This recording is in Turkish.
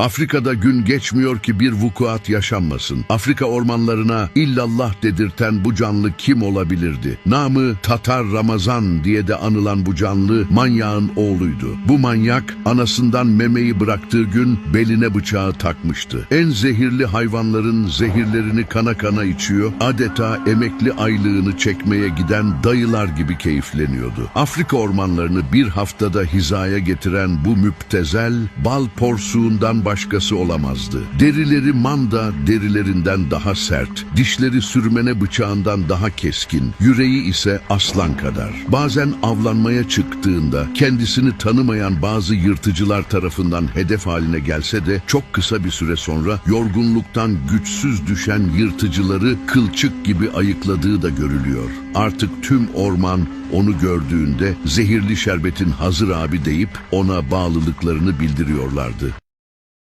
Afrika'da gün geçmiyor ki bir vukuat yaşanmasın. Afrika ormanlarına illallah dedirten bu canlı kim olabilirdi? Namı Tatar Ramazan diye de anılan bu canlı manyağın oğluydu. Bu manyak anasından memeyi bıraktığı gün beline bıçağı takmıştı. En zehirli hayvanların zehirlerini kana kana içiyor, adeta emekli aylığını çekmeye giden dayılar gibi keyifleniyordu. Afrika ormanlarını bir haftada hizaya getiren bu müptezel bal porsuğundan başkası olamazdı. Derileri manda derilerinden daha sert, dişleri sürmene bıçağından daha keskin, yüreği ise aslan kadar. Bazen avlanmaya çıktığında kendisini tanımayan bazı yırtıcılar tarafından hedef haline gelse de çok kısa bir süre sonra yorgunluktan güçsüz düşen yırtıcıları kılçık gibi ayıkladığı da görülüyor. Artık tüm orman onu gördüğünde zehirli şerbetin hazır abi deyip ona bağlılıklarını bildiriyorlardı.